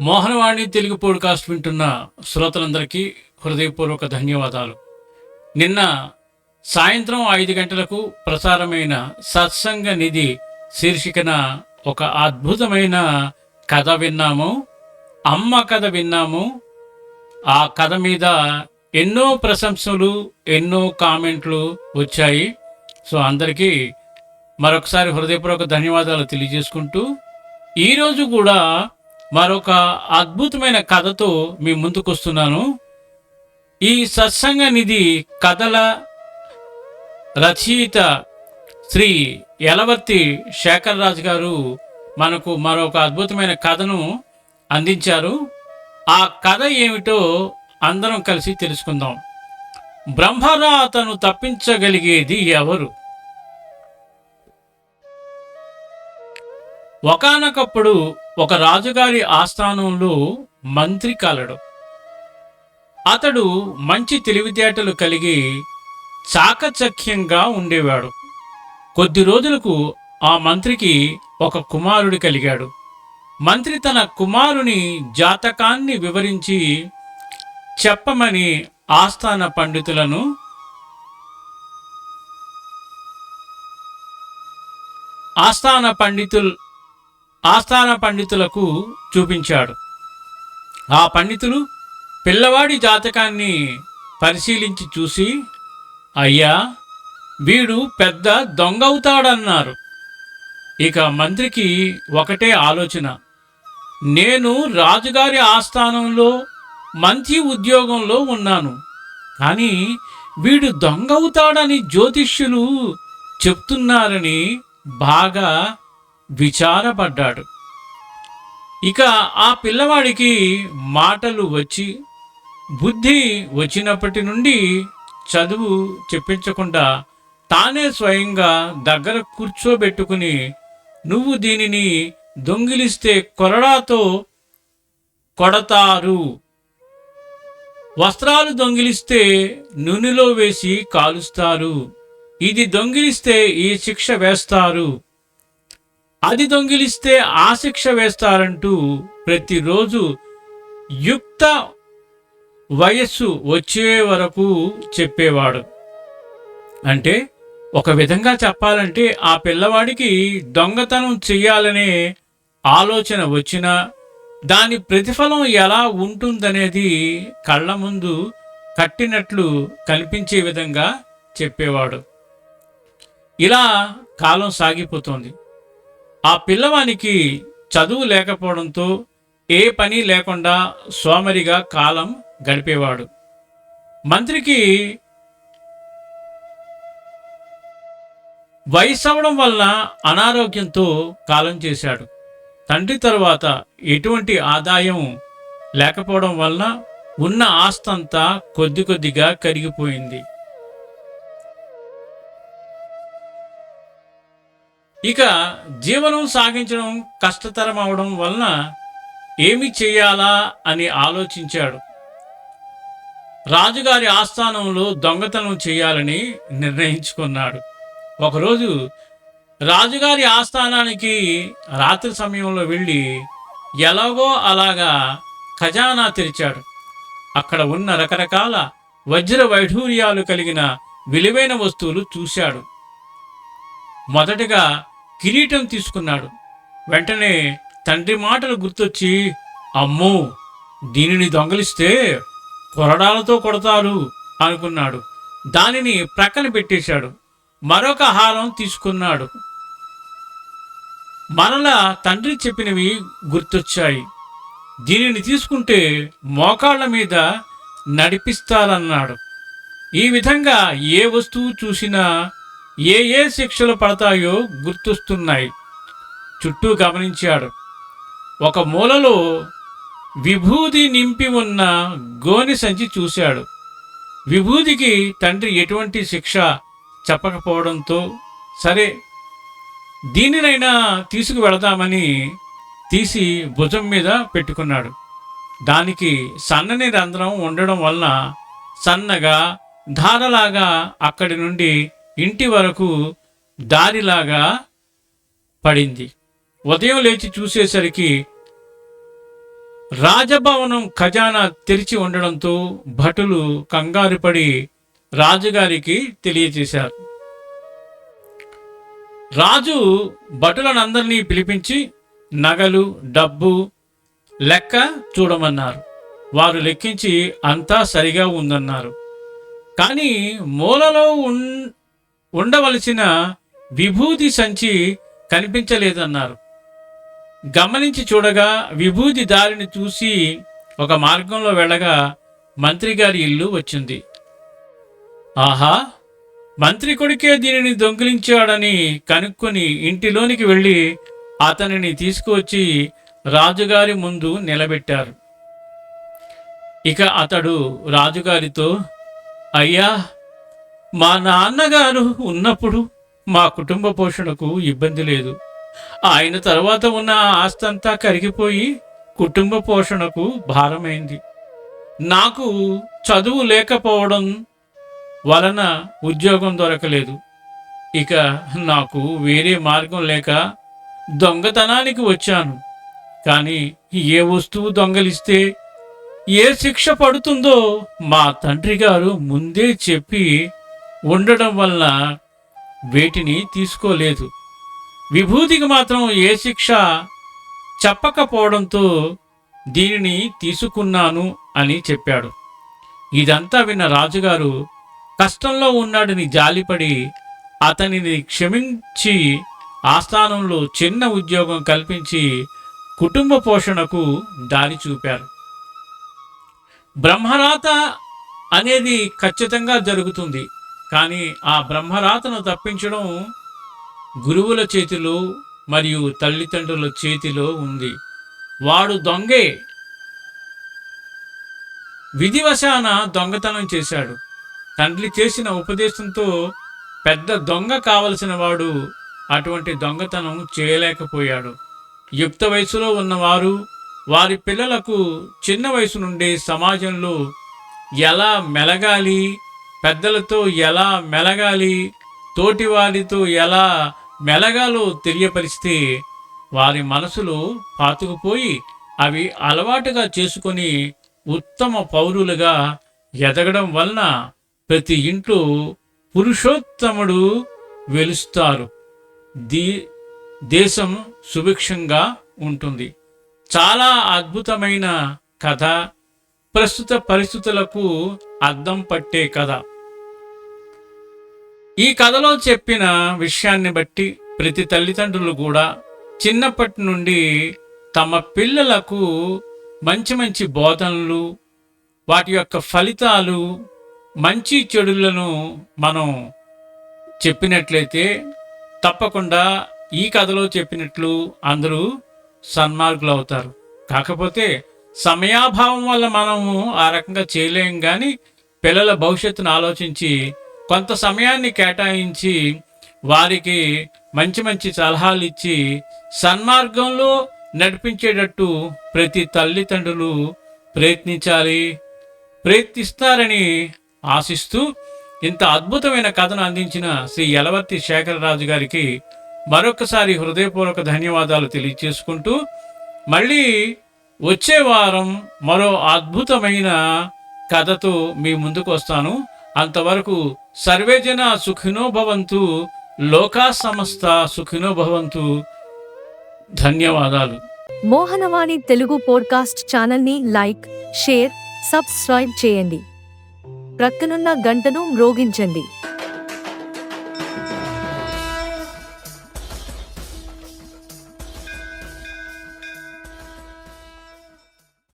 Mohanavani Telugu podcast వింటున్న శ్రోతలందరికీ హృదయపూర్వక ధన్యవాదాలు. నిన్న సాయంత్రం ఐదు గంటలకు ప్రసారమైన సత్సంగ నిధి శీర్షికన ఒక అద్భుతమైన కథ విన్నాము. అమ్మ కథ విన్నాము. ఆ కథ మీద ఎన్నో ప్రశంసలు ఎన్నో కామెంట్లు వచ్చాయి. సో అందరికీ మరొకసారి హృదయపూర్వక ధన్యవాదాలు తెలియజేసుకుంటూ ఈరోజు కూడా మరొక అద్భుతమైన కథతో మీ ముందుకు వస్తున్నాను ఈ సత్సంగ నిధి కథల రచయిత శ్రీ యలవర్తి శేఖర్ రాజు గారు మనకు మరొక అద్భుతమైన కథను అందించారు. ఆ కథ ఏమిటో అందరం కలిసి తెలుసుకుందాం. బ్రహ్మరాతను తప్పించగలిగేది ఎవరు? ఒకానొకప్పుడు ఒక రాజుగారి ఆస్థానంలో మంత్రి కలడు. అతడు మంచి తెలివితేటలు కలిగి చాకచక్యంగా ఉండేవాడు. కొద్ది రోజులకు ఆ మంత్రికి ఒక కుమారుడు కలిగాడు. మంత్రి తన కుమారుని జాతకాన్ని వివరించి చెప్పమని ఆస్థాన పండితులను ఆస్థాన పండితులు ఆస్థాన పండితులకు చూపించాడు. ఆ పండితులు పిల్లవాడి జాతకాన్ని పరిశీలించి చూసి అయ్యా వీడు పెద్ద దొంగ అవుతాడన్నారు ఇక మంత్రికి ఒకటే ఆలోచన. నేను రాజుగారి ఆస్థానంలో మంచి ఉద్యోగంలో ఉన్నాను. కానీ వీడు దొంగ అవుతాడని జ్యోతిష్యులు చెప్తున్నారని బాగా విచారపడ్డాడు. ఇక ఆ పిల్లవాడికి మాటలు వచ్చి బుద్ధి వచ్చినప్పటి నుండి చదువు చెప్పించకుండా తానే స్వయంగా దగ్గర కూర్చోబెట్టుకుని నువ్వు దీనిని దొంగిలిస్తే కొరడాతో కొడతారు. వస్త్రాలు దొంగిలిస్తే నూనెలో వేసి కాలుస్తారు. ఇది దొంగిలిస్తే ఈ శిక్ష వేస్తారు. అది దొంగిలిస్తే ఆ శిక్ష వేస్తారంటూ ప్రతిరోజు యుక్త వయస్సు వచ్చే వరకు చెప్పేవాడు. అంటే ఒక విధంగా చెప్పాలంటే ఆ పిల్లవాడికి దొంగతనం చెయ్యాలనే ఆలోచన వచ్చినా దాని ప్రతిఫలం ఎలా ఉంటుందనేది కళ్ళ ముందు కట్టినట్లు కనిపించే విధంగా చెప్పేవాడు. ఇలా కాలం సాగిపోతుంది. ఆ పిల్లవానికి చదువు లేకపోవడంతో ఏ పని లేకుండా సోమరిగా కాలం గడిపేవాడు. మంత్రికి వయసు అవడం వల్ల అనారోగ్యంతో కాలం చేశాడు. తండ్రి తరువాత ఎటువంటి ఆదాయం లేకపోవడం వలన ఉన్న ఆస్తంతా కొద్ది కొద్దిగా కరిగిపోయింది. ఇక జీవనం సాగించడం కష్టతరం అవడం వలన ఏమి చేయాలా అని ఆలోచించాడు. రాజుగారి ఆస్థానంలో దొంగతనం చేయాలని నిర్ణయించుకున్నాడు. ఒకరోజు రాజుగారి ఆస్థానానికి రాత్రి సమయంలో వెళ్ళి ఎలాగో అలాగా ఖజానా తెరిచాడు. అక్కడ ఉన్న రకరకాల వజ్ర వైఢూర్యాలు కలిగిన విలువైన వస్తువులు చూశాడు. మొదటగా కిరీటం తీసుకున్నాడు. వెంటనే తండ్రి మాటలు గుర్తొచ్చి అమ్మో దీనిని దొంగలిస్తే కొరడాలతో కొడతారు అనుకున్నాడు. దానిని ప్రక్కన పెట్టేశాడు. మరొక హారం తీసుకున్నాడు. మరలా తండ్రి చెప్పినవి గుర్తొచ్చాయి. దీనిని తీసుకుంటే మోకాళ్ళ మీద నడిపిస్తారన్నాడు ఈ విధంగా ఏ వస్తువు చూసినా ఏ ఏ శిక్షలు పడతాయో గుర్తుస్తున్నాయి. చుట్టూ గమనించాడు. ఒక మూలలో విభూది నింపి ఉన్న గోని సంచి చూశాడు. విభూదికి తండ్రి ఎటువంటి శిక్ష చెప్పకపోవడంతో సరే దీనినైనా తీసుకువెళదామని తీసి భుజం మీద పెట్టుకున్నాడు. దానికి సన్నని రంధ్రం ఉండడం వలన సన్నగా ధారలాగా అక్కడి నుండి ఇంటి వరకు దారిలాగా పడింది. ఉదయం లేచి చూసేసరికి రాజభవనం ఖజానా తెరిచి ఉండడంతో భటులు కంగారు పడి రాజుగారికి తెలియజేశారు. రాజు భటులనందరినీ పిలిపించి నగలు డబ్బు లెక్క చూడమన్నారు. వారు లెక్కించి అంతా సరిగా ఉందన్నారు. కానీ మూలలో ఉన్- ఉండవలసిన విభూది సంచి కనిపించలేదన్నారు. గమనించి చూడగా విభూది దారిని చూసి ఒక మార్గంలో వెళ్ళగా మంత్రి గారి ఇల్లు వచ్చింది. ఆహా! మంత్రి కొడుకే దీనిని దొంగిలించాడని కనుక్కొని ఇంటిలోనికి వెళ్ళి అతనిని తీసుకువచ్చి రాజుగారి ముందు నిలబెట్టారు. ఇక అతడు రాజుగారితో అయ్యా! మా నాన్నగారు ఉన్నప్పుడు మా కుటుంబ పోషణకు ఇబ్బంది లేదు. ఆయన తర్వాత ఉన్న ఆస్తంతా కరిగిపోయి కుటుంబ పోషణకు భారమైంది. నాకు చదువు లేకపోవడం వలన ఉద్యోగం దొరకలేదు. ఇక నాకు వేరే మార్గం లేక దొంగతనానికి వచ్చాను. కానీ ఏ వస్తువు దొంగలిస్తే ఏ శిక్ష పడుతుందో మా తండ్రి గారు ముందే చెప్పి ఉండడం వల్ల వేటిని తీసుకోలేదు. విభూతికి మాత్రం ఏ శిక్ష చెప్పకపోవడంతో దీనిని తీసుకున్నాను అని చెప్పాడు. ఇదంతా విన్న రాజుగారు కష్టంలో ఉన్నాడని జాలిపడి అతనిని క్షమించి ఆస్థానంలో చిన్న ఉద్యోగం కల్పించి కుటుంబ పోషణకు దారి చూపారు. బ్రహ్మరాత అనేది ఖచ్చితంగా జరుగుతుంది. కానీ ఆ బ్రహ్మరాతను తప్పించడం గురువుల చేతిలో మరియు తల్లిదండ్రుల చేతిలో ఉంది. వాడు దొంగే. విధివశాన దొంగతనం చేశాడు. తండ్రి చేసిన ఉపదేశంతో పెద్ద దొంగ కావలసిన వాడు అటువంటి దొంగతనం చేయలేకపోయాడు. యుక్త వయసులో ఉన్నవారు వారి పిల్లలకు చిన్న వయసు నుండి సమాజంలో ఎలా మెలగాలి పెద్దలతో ఎలా మెలగాలి? తోటివారితో ఎలా మెలగాలో తెలియపరిస్తే వారి మనసులో పాతుకుపోయి అవి అలవాటుగా చేసుకొని ఉత్తమ పౌరులుగా ఎదగడం వలన ప్రతి ఇంట్లో పురుషోత్తముడు వెలుస్తారు. దీ దేశం సుభిక్షంగా ఉంటుంది. చాలా అద్భుతమైన కథ. ప్రస్తుత పరిస్థితులకు అద్దం పట్టే కథ. ఈ కథలో చెప్పిన విషయాన్ని బట్టి ప్రతి తల్లిదండ్రులు కూడా చిన్నప్పటి నుండి తమ పిల్లలకు మంచి మంచి బోధనలు వాటి యొక్క ఫలితాలు మంచి చెడులను మనం చెప్పినట్లయితే తప్పకుండా ఈ కథలో చెప్పినట్లు అందరూ సన్మార్గులు అవుతారు. కాకపోతే సమయాభావం వల్ల మనము ఆ రకంగా చేయలేం కానీ పిల్లల భవిష్యత్తును ఆలోచించి కొంత సమయాన్ని కేటాయించి వారికి మంచి మంచి సలహాలు ఇచ్చి సన్మార్గంలో నడిపించేటట్టు ప్రతి తల్లిదండ్రులు ప్రయత్నించాలి ప్రయత్నిస్తారని ఆశిస్తూ ఇంత అద్భుతమైన కథను అందించిన శ్రీ యలవర్తి శేఖరరాజు గారికి మరొకసారి హృదయపూర్వక ధన్యవాదాలు తెలియచేసుకుంటూ మళ్ళీ వచ్చే వారం మరో అద్భుతమైన కథతో మీ ముందుకు వస్తాను. అంతవరకు సర్వేజన సుఖినోభవంతు లోకా సమస్త సుఖినోభవంతు ధన్యవాదాలు. మోహనవాణి తెలుగు పోడ్కాస్ట్ ఛానల్ని లైక్ షేర్ సబ్స్క్రైబ్ చేయండి. ప్రక్కనున్న గంటను మ్రోగించండి.